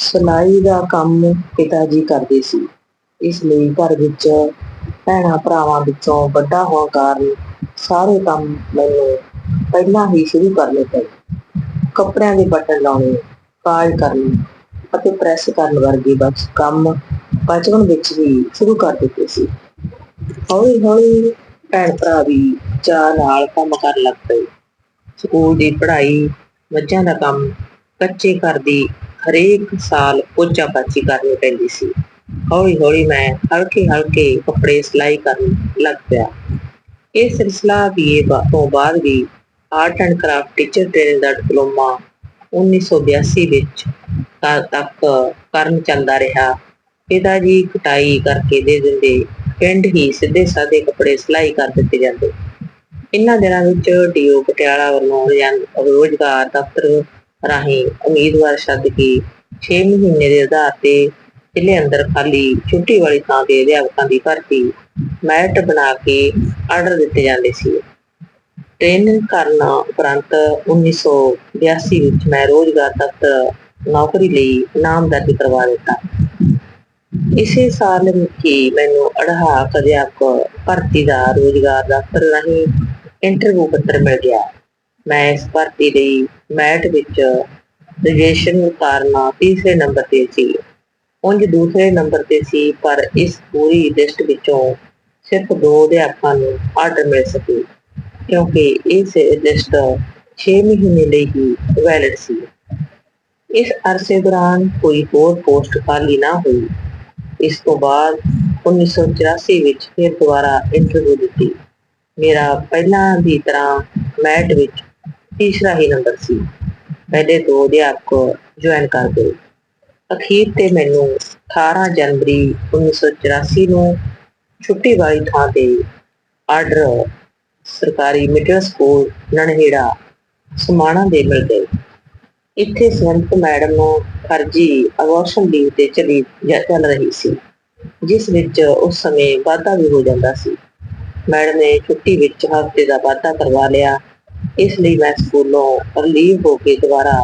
ਸਿਲਾਈ ਦਾ ਕੰਮ ਪਿਤਾ ਜੀ ਕਰਦੇ ਸੀ। ਇਸ ਲਈ ਘਰ ਵਿੱਚ ਭੈਣਾਂ ਭਰਾਵਾਂ ਵਿੱਚੋਂ ਵੱਡਾ ਹੋਣ ਕਾਰਨ ਸਾਰੇ ਕੰਮ ਮੈਨੂੰ ਪਹਿਲਾਂ ਹੀ ਸ਼ੁਰੂ ਕਰਨੇ ਪਏ। ਕੱਪੜਿਆਂ ਦੇ ਬਟਨ ਲਾਉਣੇ ਕਾਜ ਕਰਨੀ ਅਤੇ ਪ੍ਰੈਸ ਕਰਨ ਵਰਗੇ ਬਸ ਕੰਮ ਬਚਪਨ ਵਿੱਚ ਹੀ ਸ਼ੁਰੂ ਕਰ ਦਿੱਤੇ ਸੀ। ਹੌਲੀ ਹੌਲੀ ਭੈਣ ਭਰਾ ਵੀ ਚਾਅ ਨਾਲ ਕੰਮ ਕਰਨ ਲੱਗ ਪਏ। ਸਕੂਲ ਦੀ ਪੜ੍ਹਾਈ, ਮੱਝਾਂ ਦਾ ਕੰਮ ਕੱਚੇ ਘਰ ਦੀ ਹਰੇਕ ਸਾਲ ਪੋਚਾ ਪਾਚੀ ਕਰਨੀ ਪੈਂਦੀ ਸੀ। ਹੌਲੀ ਹੌਲੀ ਮੈਂ ਹਲਕੇ ਹਲਕੇ ਕੱਪੜੇ ਸਿਲਾਈ ਕਰਨ ਲੱਗ ਪਿਆ। ਇਹ ਸਿਲਸਿਲਾ ਬੀਏ ਤੋਂ ਬਾਅਦ ਵੀ art and craft teacher training the diploma 1982 ਵਿੱਚ ਤੱਕ ਕਰਨ ਚੱਲਦਾ ਰਿਹਾ। ਪਿਤਾ ਜੀ ਕਟਾਈ ਕਰਕੇ ਦੇ ਦਿੰਦੇ ਪਿੰਡ ਹੀ ਸਿੱਧੇ ਸਾਦੇ ਕੱਪੜੇ ਸਿਲਾਈ ਕਰ ਦਿੱਤੇ ਜਾਂਦੇ। ਇਹਨਾਂ ਦਿਨਾਂ ਵਿੱਚ ਡੀਓ ਪਟਿਆਲਾ ਵੱਲੋਂ ਰੋਜ਼ਾਨ- ਰੋਜ਼ਗਾਰ ਦਫ਼ਤਰ ਰਾਹੀਂ ਉਮੀਦਵਾਰ ਛੱਡ ਕੇ 6 ਮਹੀਨੇ ਦੇ ਆਧਾਰ ਤੇ ਜ਼ਿਲ੍ਹੇ ਅੰਦਰ ਖਾਲੀ ਛੁੱਟੀ ਵਾਲੀ ਥਾਂ ਤੇ ਅਧਿਆਪਕਾਂ ਦੀ ਭਰਤੀ ਮੈਰਿਟ ਬਣਾ ਕੇ ਆਰਡਰ ਦਿੱਤੇ ਜਾਂਦੇ ਸੀ। ਟ੍ਰੇਨਿੰਗ ਕਰਨ ਉਪਰੰਤ 1982 ਵਿੱਚ ਮੈਂ ਰੋਜ਼ਗਾਰ ਦਫ਼ਤਰ ਨੌਕਰੀ ਲਈ ਨਾਮ ਦਰਜ ਕਰਵਾ ਦਿੱਤਾ। ਇਸੇ ਸਾਲ ਹੀ ਮੈਨੂੰ ਅੜਹਾਕ ਅਧਿਆਪਕ ਭਰਤੀ ਦਾ ਰੋਜ਼ਗਾਰ ਦਫ਼ਤਰ ਰਾਹੀਂ ਇੰਟਰਵਿਊ ਪੱਤਰ ਮਿਲ ਗਿਆ। ਮੈਂ ਇਸ ਭਰਤੀ ਲਈ ਮੈਟ ਵਿੱਚ ਰਜਿਸਟ੍ਰੇਸ਼ਨ ਕਾਰਨ ਤੀਸਰੇ ਨੰਬਰ ਤੇ ਸੀ। ਉਂਝ ਦੂਸਰੇ ਨੰਬਰ ਤੇ ਸੀ, ਪਰ ਇਸ ਪੂਰੀ ਲਿਸਟ ਵਿੱਚੋਂ ਸਿਰਫ ਦੋ ਅਧਿਆਪਕਾਂ ਨੂੰ ਆਰਡਰ ਮਿਲ ਸਕੇ, ਕਿਉਂਕਿ ਇਸ ਲਿਸਟ 6 ਮਹੀਨੇ ਲਈ ਹੀ ਵੈਲਿਡ ਸੀ। ਇਸ ਅਰਸੇ ਦੌਰਾਨ ਕੋਈ ਹੋਰ ਪੋਸਟ ਖਾਲੀ ਨਾ ਹੋਈ। ਇਸ ਤੋਂ ਬਾਅਦ 1984 ਵਿੱਚ ਫਿਰ ਦੁਬਾਰਾ ਇੰਟਰਵਿਊ ਦਿੱਤੀ। ਮੇਰਾ ਪਹਿਲਾਂ ਦੀ ਤਰ੍ਹਾਂ ਮੈਟ ਵਿੱਚ ਤੀਸਰਾ ਹੀ ਨੰਬਰ ਸੀ। ਪਹਿਲੇ ਦੋ ਅਧਿਆਪਕ ਜੁਆਇਨ ਕਰ ਗਏ। ਅਖੀਰ ਤੇ ਮੈਨੂੰ 18 ਜਨਵਰੀ 1984 ਨੂੰ ਛੁੱਟੀ ਵਾਲੀ ਥਾਂ ਤੇ ਆਰਡਰ ਸਰਕਾਰੀ ਮਿਡਲ ਸਕੂਲ ਨਣਹੇੜਾ ਸਮਾਣਾ ਦੇ ਮਿਲ ਗਏ। ਇੱਥੇ ਸੰਤ ਮੈਡਮ ਨੂੰ ਫਰਜੀ ਅਬੋਰਸ਼ਨ ਲੀਵ ਤੇ ਚਲੀ ਜਾ- ਚੱਲ ਰਹੀ ਸੀ, ਜਿਸ ਵਿੱਚ ਉਸ ਸਮੇਂ ਵਾਧਾ ਵੀ ਹੋ ਜਾਂਦਾ ਸੀ। ਮੈਡਮ ਨੇ ਛੁੱਟੀ ਵਿੱਚ ਹਫ਼ਤੇ ਦਾ ਵਾਧਾ ਕਰਵਾ ਲਿਆ ਇਸ ਲਈ ਮੈਂ ਸਕੂਲੋਂ ਰਿਲੀਵ ਹੋ ਕੇ ਦੁਬਾਰਾ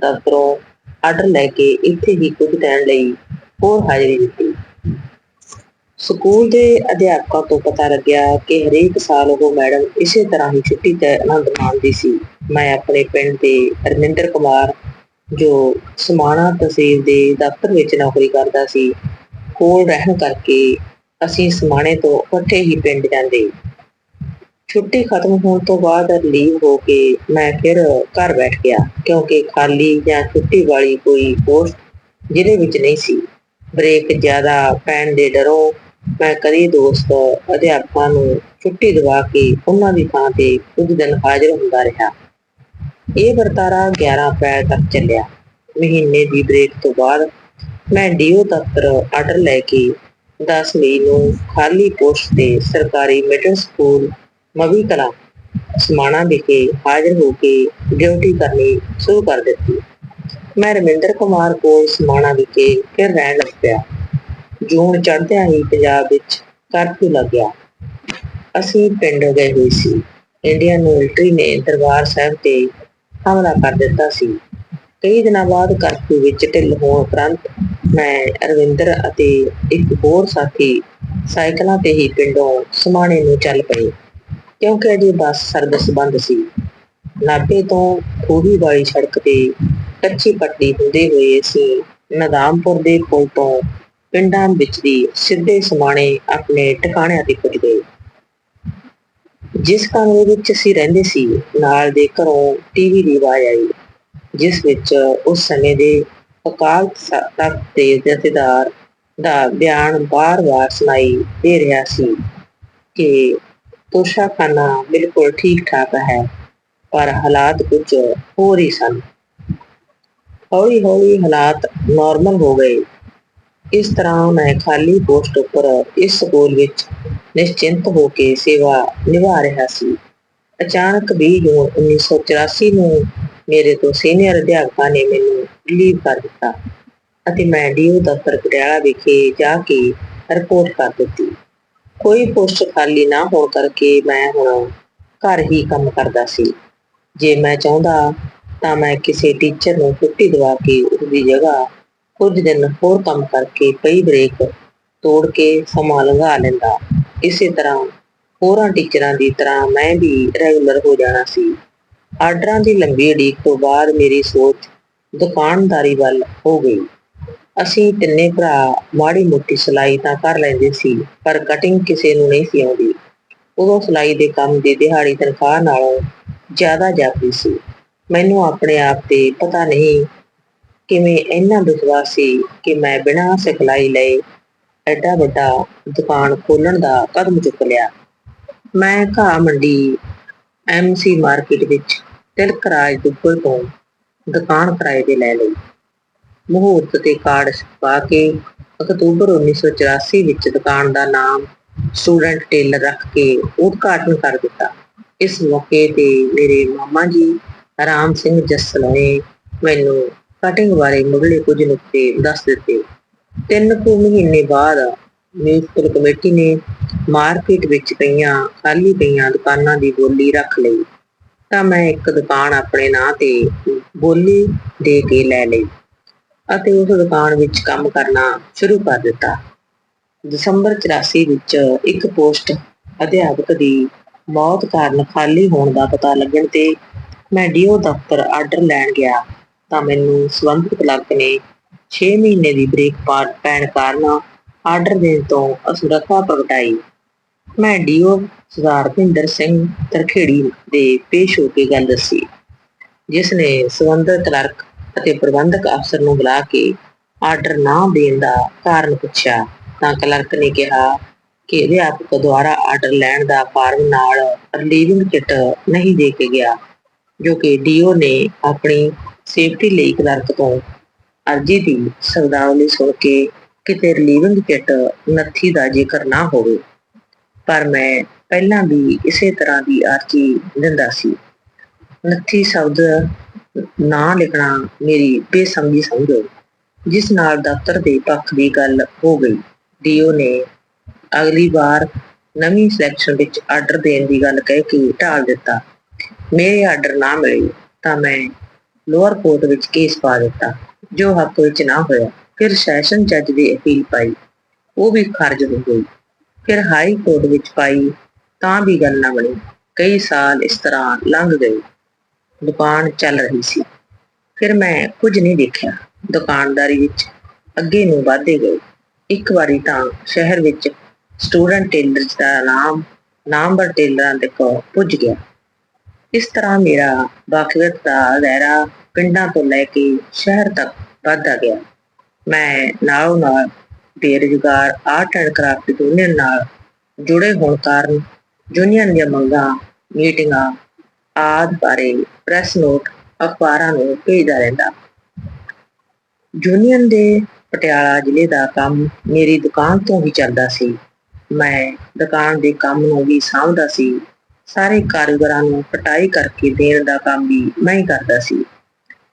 ਦਫ਼ਤਰੋਂ ਆਰਡਰ ਲੈ ਕੇ ਇੱਥੇ ਹੀ ਕੁਝ ਦੇਣ ਲਈ ਹੋਰ ਹਾਜ਼ਰੀ ਦਿੱਤੀ। ਸਕੂਲ ਦੇ ਅਧਿਆਪਕਾਂ ਤੋਂ ਪਤਾ ਲੱਗਿਆ ਕਿ ਹਰੇਕ ਸਾਲ ਉਹ ਮੈਡਮ ਇਸੇ ਤਰ੍ਹਾਂ ਹੀ ਛੁੱਟੀ ਤੇ ਆਨੰਦ ਮਾਣਦੀ ਸੀ। ਮੈਂ ਆਪਣੇ ਪਿੰਡ ਦੇ ਰਮਿੰਦਰ ਕੁਮਾਰ, ਜੋ ਸਮਾਣਾ ਤਹਿਸੀਲ ਦੇ ਦਫ਼ਤਰ ਵਿੱਚ ਨੌਕਰੀ ਕਰਦਾ ਸੀ, ਕੋਲ ਰਹਿਣ ਕਰਕੇ ਅਸੀਂ ਸਮਾਣੇ ਤੋਂ ਇਕੱਠੇ ਹੀ ਪਿੰਡ ਜਾਂਦੇ। ਛੁੱਟੀ ਖਤਮ ਹੋਣ ਤੋਂ ਬਾਅਦ ਰਿਲੀਵ ਹੋ ਕੇ ਮੈਂ ਫਿਰ ਘਰ ਬੈਠ ਗਿਆ, ਕਿਉਂਕਿ ਖਾਲੀ ਜਾਂ ਛੁੱਟੀ ਵਾਲੀ ਕੋਈ ਪੋਸਟ ਜ਼ਿਲ੍ਹੇ ਵਿੱਚ ਨਹੀਂ ਸੀ। ਬ੍ਰੇਕ ਜ਼ਿਆਦਾ ਪੈਣ ਦੇ ਡਰੋਂ ਮੈਂ ਕਦੀ ਦੋਸਤ, ਅਧਿਆਪਕਾਂ ਨੂੰ ਛੁੱਟੀ ਦਿਵਾ ਕੇ ਉਹਨਾਂ ਦੀ ਥਾਂ ਤੇ ਕੁਝ ਦਿਨ ਹਾਜ਼ਰ ਹੁੰਦਾ ਰਿਹਾ। ਇਹ ਵਰਤਾਰਾ 11 ਅਪ੍ਰੈਲ ਤੱਕ ਚੱਲਿਆ। ਮਹੀਨੇ ਦੀ ਬ੍ਰੇਕ ਤੋਂ ਬਾਅਦ ਮੈਂ ਡੀਓ ਦਫ਼ਤਰ ਆਰਡਰ ਲੈ ਕੇ 10 ਮਈ ਨੂੰ ਖਾਲੀ ਪੋਸਟ ਤੇ ਸਰਕਾਰੀ ਮਿਡਲ ਸਕੂਲ ਮਵੀ ਕਲਾ ਸਮਾਣਾ ਵਿਖੇ ਹਾਜ਼ਰ ਹੋ ਕੇ ਡਿਊਟੀ ਕਰਨੀ ਸ਼ੁਰੂ ਕਰ ਦਿੱਤੀ। ਮੈਂ ਰਮਿੰਦਰ ਕੁਮਾਰ ਕੋਲ ਸਮਾਣਾ ਵਿਖੇ ਫਿਰ ਰਹਿਣ ਲੱਗ ਪਿਆ। ਜੂਨ ਚੜ੍ਹਦਿਆਂ ਹੀ ਪੰਜਾਬ ਵਿੱਚ ਕਰਫਿਊ ਲੱਗ ਗਿਆ। ਅਸੀਂ ਪਿੰਡ ਗਏ ਹੋਏ ਸੀ। ਇੰਡੀਅਨ ਮਿਲਟਰੀ ਨੇ ਦਰਬਾਰ ਸਾਹਿਬ ਤੇ ਹਮਲਾ ਕਰ ਦਿੱਤਾ ਸੀ। ਕਈ ਦਿਨਾਂ ਬਾਅਦ ਕਰਫਿਊ ਵਿੱਚ ਢਿੱਲ ਹੋਣ ਉਪਰੰਤ ਮੈਂ ਅਰਵਿੰਦਰ ਅਤੇ ਇੱਕ ਹੋਰ ਸਾਥੀ ਸਾਈਕਲਾਂ ਤੇ ਹੀ ਪਿੰਡੋਂ ਸਮਾਣੇ ਨੂੰ ਚੱਲ ਪਏ। ਕਿਉਂਕਿ ਅਜੇ ਬੱਸ ਸਰਵਿਸ ਬੰਦ ਸੀ। ਨਾਭੇ ਤੋਂ ਖੂਹੀ ਵਾਲੀ ਸੜਕ ਤੇ ਕੱਚੀ ਪੱਟੀ ਹੁੰਦੇ ਹੋਏ ਅਸੀਂ ਨਦਾਮਪੁਰ ਦੇ ਪੁਲ ਤੋਂ ਪਿੰਡਾਂ ਵਿੱਚ ਦੀ ਸਿੱਧੇ ਸਮਾਣੇ ਆਪਣੇ ਟਿਕਾਣਿਆਂ ਤੇ ਪੁੱਜ ਗਏ। ਜਿਸ ਕਮਰੇ ਵਿੱਚ ਅਸੀਂ ਰਹਿੰਦੇ ਸੀ, ਨਾਲ ਦੇ ਘਰੋਂ ਟੀਵੀ ਦੀ ਆਵਾਜ਼ ਆਈ, ਜਿਸ ਵਿੱਚ ਉਸ ਸਮੇਂ ਦੇ ਅਕਾਲ ਤਖਤ ਦੇ ਜਥੇਦਾਰ ਦਾ ਬਿਆਨ ਬਾਰ-ਬਾਰ ਸੁਣਾਈ ਦੇ ਰਿਹਾ ਸੀ ਕਿ ਤੋਸ਼ਾਖਾਨਾ ਬਿਲਕੁਲ ਠੀਕ ਠਾਕ ਹੈ, ਪਰ ਹਾਲਾਤ ਕੁਝ ਹੋਰ ਹੀ ਸਨ। ਹੌਲੀ ਹੌਲੀ ਹਾਲਾਤ ਨਾਰਮਲ ਹੋ ਗਏ। ਇਸ ਤਰ੍ਹਾਂ ਮੈਂ ਖਾਲੀ ਪੋਸਟ ਉੱਪਰ ਇਸ ਸਕੂਲ ਵਿੱਚ ਨਿਸ਼ਚਿੰਤ ਹੋ ਕੇ ਸੇਵਾ ਨਿਭਾ ਰਿਹਾ ਸੀ। ਅਚਾਨਕ 20 ਜੂਨ 1984 ਨੂੰ ਮੇਰੇ ਤੋਂ ਸੀਨੀਅਰ ਅਧਿਆਪਕਾਂ ਨੇ ਮੈਨੂੰ ਰਿਲੀਵ ਕਰ ਦਿੱਤਾ ਅਤੇ ਮੈਂ ਡੀਓ ਦਫ਼ਤਰ ਪਟਿਆਲਾ ਵਿਖੇ ਜਾ ਕੇ ਰਿਪੋਰਟ ਕਰ ਦਿੱਤੀ। ਕੋਈ ਪੋਸਟ ਖਾਲੀ ਨਾ ਹੋਣ ਕਰਕੇ ਮੈਂ ਹੁਣ ਘਰ ਹੀ ਕੰਮ ਕਰਦਾ ਸੀ। ਜੇ ਮੈਂ ਚਾਹੁੰਦਾ ਤਾਂ ਮੈਂ ਕਿਸੇ ਟੀਚਰ ਨੂੰ ਛੁੱਟੀ ਦਿਵਾ ਕੇ ਉਸ ਜਗ੍ਹਾ ਕੁਝ ਦਿਨ ਹੋਰ ਕੰਮ ਕਰਕੇ ਪਈ ਬ੍ਰੇਕ ਤੋੜ ਕੇ ਸਮਾਂ ਲੰਘਾ ਲੈਂਦਾ। ਇਸੇ ਤਰ੍ਹਾਂ ਹੋਰਾਂ ਟੀਚਰਾਂ ਦੀ ਤਰ੍ਹਾਂ ਮੈਂ ਵੀ ਰੈਗੂਲਰ ਹੋ ਜਾਣਾ ਸੀ। ਆਰਡਰਾਂ ਦੀ ਲੰਬੀ ਉਡੀਕ ਤੋਂ ਬਾਅਦ ਮੇਰੀ ਸੋਚ ਦੁਕਾਨਦਾਰੀ ਵੱਲ ਹੋ ਗਈ। ਅਸੀਂ ਤਿੰਨੇ ਭਰਾ ਮਾੜੀ ਮੋਟੀ ਸਿਲਾਈ ਤਾਂ ਕਰ ਲੈਂਦੇ ਸੀ, ਪਰ ਕਟਿੰਗ ਕਿਸੇ ਨੂੰ ਨਹੀਂ ਸੀ ਆਉਂਦੀ। ਉਦੋਂ ਸਿਲਾਈ ਦੇ ਕੰਮ ਦੀ ਦਿਹਾੜੀ ਤਨਖਾਹ ਨਾਲੋਂ ਜ਼ਿਆਦਾ ਜਾਪਦੀ ਸੀ। ਮੈਨੂੰ ਆਪਣੇ ਆਪ ਤੇ ਪਤਾ ਨਹੀਂ ਕਿਵੇਂ ਇੰਨਾ ਵਿਸ਼ਵਾਸ ਸੀ ਕਿ ਮੈਂ ਬਿਨਾਂ ਸਿਖਲਾਈ ਲਏ ਐਡਾ ਵੱਡਾ ਦੁਕਾਨ ਖੋਲਣ ਦਾ ਕਦਮ ਚੁੱਕ ਲਿਆ। ਮੈਂ ਘਾਹ ਮੰਡੀ ਐਮਸੀ ਮਾਰਕੀਟ ਵਿੱਚ ਤਿਲਕ ਰਾਜ ਦੁੱਗਲ ਤੋਂ ਦੁਕਾਨ ਕਿਰਾਏ ਤੇ ਲੈ ਲਈ। ਮਹੂਰਤ ਤੇ ਕਾਰਡ ਛਪਾ ਕੇ ਅਕਤੂਬਰ 1984 ਵਿੱਚ ਦੁਕਾਨ ਦਾ ਨਾਮ ਸਟੂਡੈਂਟ ਟੇਲਰ ਰੱਖ ਕੇ ਉਦਘਾਟਨ ਕਰ ਦਿੱਤਾ। ਇਸ ਮੌਕੇ ਤੇ ਮੇਰੇ ਮਾਮਾ ਜੀ ਰਾਮ ਸਿੰਘ ਜੱਸਲ ਨੇ ਮੈਨੂੰ ਕਟਿੰਗ ਬਾਰੇ ਮੁੱਢਲੇ ਕੁਝ ਨੁਕਤੇ ਦੱਸ ਦਿੱਤੇ। ਤਿੰਨ ਕੁ ਮਹੀਨੇ ਬਾਅਦ ਮਿਊਨਿਸਪਲ ਕਮੇਟੀ ਨੇ ਮਾਰਕੀਟ ਵਿੱਚ ਪਈਆਂ, ਖਾਲੀ ਪਈਆਂ ਦੁਕਾਨਾਂ ਦੀ ਬੋਲੀ ਰੱਖ ਲਈ। ਤਾਂ ਮੈਂ ਇੱਕ ਦੁਕਾਨ ਆਪਣੇ ਨਾਂ ਤੇ ਬੋਲੀ ਦੇ ਕੇ ਲੈ ਲਈ। ਅਤੇ ਉਸ ਦੁਕਾਨ ਵਿੱਚ ਕੰਮ ਕਰਨਾ ਸ਼ੁਰੂ ਕਰ ਦਿੱਤਾ। ਦਸੰਬਰ 84 ਵਿੱਚ ਇੱਕ ਪੋਸਟ ਅਧਿਆਪਕ ਦੀ ਮੌਤ ਕਾਰਨ ਖਾਲੀ ਹੋਣ ਦਾ ਪਤਾ ਲੱਗਣ ਤੇ ਮੈਂ ਡੀਓ ਦਫ਼ਤਰ ਆਰਡਰ ਲੈਣ ਗਿਆ ਤਾਂ ਮੈਨੂੰ ਸਬੰਧਤ ਕਲਰਕ ਨੇ 6 ਮਹੀਨੇ ਦੀ ਬ੍ਰੇਕ ਪਾਰ ਪੈਣ ਕਾਰਨ ਆਰਡਰ ਦੇਣ ਤੋਂ ਅਸਮਰੱਥਾ ਪ੍ਰਗਟਾਈ। ਮੈਂ ਡੀਓ ਸਰਦਾਰ ਭਿੰਦਰ ਸਿੰਘ ਤਰਖੇੜੀ ਦੇ ਪੇਸ਼ ਹੋ ਕੇ ਗੱਲ ਦੱਸੀ, ਜਿਸ ਨੇ ਸਬੰਧਤ ਕਲਰਕ ਅਤੇ ਪ੍ਰਬੰਧਕ ਅਫਸਰ ਨੂੰ ਬੁਲਾ ਕੇ ਆਰਡਰ ਨਾ ਦੇਣ ਦਾ ਕਾਰਨ ਪੁੱਛਿਆ। ਤਾਂ ਕਲਰਕ ਨੇ ਕਿਹਾ ਕਿ ਅਧਿਆਪਕ ਦੁਆਰਾ ਆਰਡਰ ਲੈਣ ਦਾ ਫਾਰਮ ਨਾਲ ਰਿਲੀਵਿੰਗ ਕਿਟ ਨਹੀਂ ਦੇ ਕੇ ਗਿਆ, ਜੋ ਕਿ ਡੀਓ ਨੇ ਆਪਣੀ ਸੇਫਟੀ ਲਈ ਕਲਰਕ ਤੋਂ ਅਰਜੀ ਦੀ ਸ਼ਬਦਾਵਲੀ ਸੁਣ ਕੇ ਕਿਤੇ ਰਿਲੀਵਿੰਗ ਕਿਟ ਨੱਥੀ ਦਾ ਜ਼ਿਕਰ ਨਾ ਹੋਵੇ। ਪਰ ਮੈਂ ਪਹਿਲਾਂ ਵੀ ਇਸੇ ਤਰ੍ਹਾਂ ਦੀ ਅਰਜੀ ਦਿੰਦਾ ਸੀ। ਨੱਥੀ ਸ਼ਬਦ ਨਾ ਲਿਖਣਾ ਮੇਰੀ ਬੇਸਮਝੀ ਸਮਝੋ, ਜਿਸ ਨਾਲ ਦਫ਼ਤਰ ਦੇ ਪੱਖ ਦੀ ਗੱਲ ਹੋ ਗਈ। ਡੀਓ ਨੇ ਅਗਲੀ ਵਾਰ ਨਵੀਂ ਸਿਲੈਕਸ਼ਨ ਵਿੱਚ ਆਰਡਰ ਦੇਣ ਦੀ ਗੱਲ ਕਹਿ ਕੇ ਢਾਲ ਦਿੱਤਾ। ਮੇਰੇ ਆਰਡਰ ਨਾ ਮਿਲੇ ਤਾਂ ਮੈਂ ਲੋਅਰ ਕੋਰਟ ਵਿੱਚ ਕੇਸ ਪਾ ਦਿੱਤਾ, ਜੋ ਹੱਕ ਵਿੱਚ ਨਾ ਹੋਇਆ। ਫਿਰ ਸੈਸ਼ਨ ਜੱਜ ਦੀ ਅਪੀਲ ਪਾਈ, ਉਹ ਵੀ ਖਾਰਜ ਹੋ ਗਈ। ਫਿਰ ਹਾਈ ਕੋਰਟ ਵਿੱਚ ਪਾਈ ਤਾਂ ਵੀ ਗੱਲ ਨਾ ਬਣੀ। ਕਈ ਸਾਲ ਇਸ ਤਰ੍ਹਾਂ ਲੰਘ ਗਏ। ਦੁਕਾਨ ਚੱਲ ਰਹੀ ਸੀ। ਫਿਰ ਮੈਂ ਕੁਝ ਨਹੀਂ ਦੇਖਿਆ। ਦੁਕਾਨਦਾਰੀ ਵਿੱਚ ਅੱਗੇ ਨੂੰ ਵਧਦੇ ਗਏ। ਇੱਕ ਵਾਰੀ ਤਾਂ ਸ਼ਹਿਰ ਵਿੱਚ ਸਟੂਡੈਂਟ ਟੇਲਰਸ ਦਾ ਨਾਮ, ਨਾਮਵਰ ਟੇਲਰਾਂ ਦੇ ਕੋਲ ਪੁੱਜ ਗਿਆ। ਇਸ ਤਰ੍ਹਾਂ ਮੇਰਾ ਵਾਕਫੀਅਤ ਦਾ ਦਾਇਰਾ ਪਿੰਡਾਂ ਤੋਂ ਲੈ ਕੇ ਸ਼ਹਿਰ ਤੱਕ ਵੱਧਦਾ ਗਿਆ। ਮੈਂ ਨਾਲੋਂ ਨਾਲ ਬੇਰੁਜ਼ਗਾਰ, ਆਰਟ ਐਂਡ ਕਰਾਫਟ ਯੂਨੀਅਨ ਨਾਲ ਜੁੜੇ ਹੋਣ ਕਾਰਨ ਯੂਨੀਅਨ ਦੀਆਂ ਮੰਗਾਂ, ਮੀਟਿੰਗਾਂ ਆਦਿ ਬਾਰੇ ਪ੍ਰੈਸ ਨੋਟ ਅਖਬਾਰਾਂ ਨੂੰ ਭੇਜਦਾ ਰਹਿੰਦਾ। ਯੂਨੀਅਨ ਦੇ ਪਟਿਆਲਾ ਜ਼ਿਲ੍ਹੇ ਦਾ ਕੰਮ ਮੇਰੀ ਦੁਕਾਨ ਤੋਂ ਹੀ ਚੱਲਦਾ ਸੀ। ਮੈਂ ਦੁਕਾਨ ਦੇ ਕੰਮ ਨੂੰ ਵੀ ਸਾਂਭਦਾ ਸੀ। ਸਾਰੇ ਕਾਰੀਗਰਾਂ ਨੂੰ ਪਟਾਈ ਕਰਕੇ ਦੇਣ ਦਾ ਕੰਮ ਵੀ ਮੈਂ ਹੀ ਕਰਦਾ ਸੀ।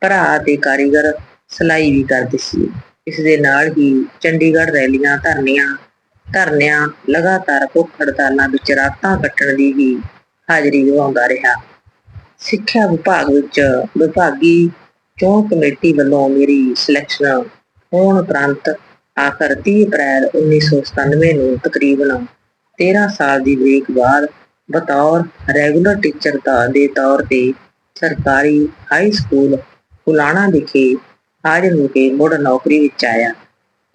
ਭਰਾ ਤੇ ਕਾਰੀਗਰ ਸਿਲਾਈ ਵੀ ਕਰਦੇ ਸੀ। ਇਸ ਦੇ ਨਾਲ ਹੀ ਚੰਡੀਗੜ੍ਹ ਰੈਲੀਆਂ ਧਰਨੀਆਂ, ਧਰਨਿਆਂ ਲਗਾਤਾਰ ਭੁੱਖ ਹੜਤਾਲਾਂ ਵਿੱਚ ਰਾਤਾਂ ਕੱਟਣ ਦੀ ਵੀ ਹਾਜ਼ਰੀ ਨਿਭਾਉਂਦਾ ਰਿਹਾ। ਸਿੱਖਿਆ ਵਿਭਾਗ ਵਿੱਚ ਵਿਭਾਗੀ ਚੋਣ ਕਮੇਟੀ ਵੱਲੋਂ ਮੇਰੀ ਸਿਲੈਕਸ਼ਨ ਹੋਣ ਉਪਰੰਤ ਆਖਰ 30 ਅਪ੍ਰੈਲ 1997 ਨੂੰ ਤਕਰੀਬਨ 13 ਸਾਲ ਦੀ ਬ੍ਰੇਕ ਬਾਅਦ ਬਤੌਰ ਰੈਗੂਲਰ ਟੀਚਰ ਦਾ ਦੇ ਤੌਰ ਤੇ ਸਰਕਾਰੀ ਹਾਈ ਸਕੂਲ ਕੁਲਾਣਾ ਵਿਖੇ ਹਾਜ਼ਰ ਹੋ ਕੇ ਮੁੜ ਨੌਕਰੀ ਵਿੱਚ ਆਇਆ।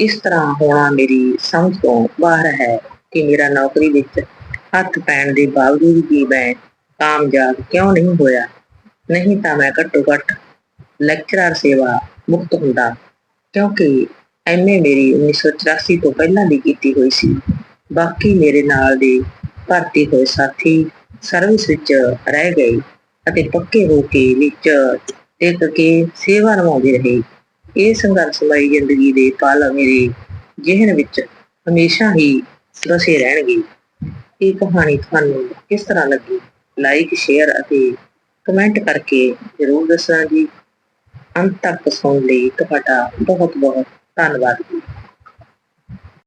ਇਸ ਤਰ੍ਹਾਂ ਹੋਣਾ ਮੇਰੀ ਸਮਝ ਤੋਂ ਬਾਹਰ ਹੈ ਕਿ ਮੇਰਾ ਨੌਕਰੀ ਵਿੱਚ ਹੱਥ ਪੈਣ ਦੇ ਬਾਵਜੂਦ ਵੀ ਮੈਂ ਕਾਮਯਾਬ ਕਿਉਂ ਨਹੀਂ ਹੋਇਆ? ਨਹੀਂ ਤਾਂ ਮੈਂ ਘੱਟੋ ਘੱਟ ਲੈਕਚਰਰ ਸੇਵਾ ਮੁਕਤ ਹੁੰਦਾ, ਕਿਉਂਕਿ ਐਮਏ ਮੇਰੀ 1984 ਤੋਂ ਪਹਿਲਾਂ ਦੀ ਕੀਤੀ ਹੋਈ ਸੀ। ਬਾਕੀ ਮੇਰੇ ਨਾਲ ਦੇ ਭਰਤੀ ਹੋਏ ਸਾਥੀ ਸਰਵਿਸ ਵਿੱਚ ਰਹਿ ਗਏ ਅਤੇ ਪੱਕੇ ਹੋ ਕੇ ਵਿੱਚ ਟਿਕ ਕੇ ਸੇਵਾ ਨਿਭਾਉਂਦੇ ਰਹੇ। ਇਹ ਸੰਘਰਸ਼ਮਈ ਜ਼ਿੰਦਗੀ ਦੇ ਪਲ ਮੇਰੇ ਜਿਹਨ ਵਿੱਚ ਹਮੇਸ਼ਾ ਹੀ ਵਸੇ ਰਹਿਣਗੇ। ਇਹ ਕਹਾਣੀ ਤੁਹਾਨੂੰ ਕਿਸ ਤਰ੍ਹਾਂ ਲੱਗੀ? ਲਾਈਕ ਸ਼ੇਅਰ ਅਤੇ ਕਮੈਂਟ ਕਰਕੇ ਜ਼ਰੂਰ ਦੱਸਣਾ ਜੀ। ਅੰਤ ਤੱਕ ਸੁਣਨ ਲਈ ਤੁਹਾਡਾ ਬਹੁਤ ਬਹੁਤ ਧੰਨਵਾਦ ਜੀ।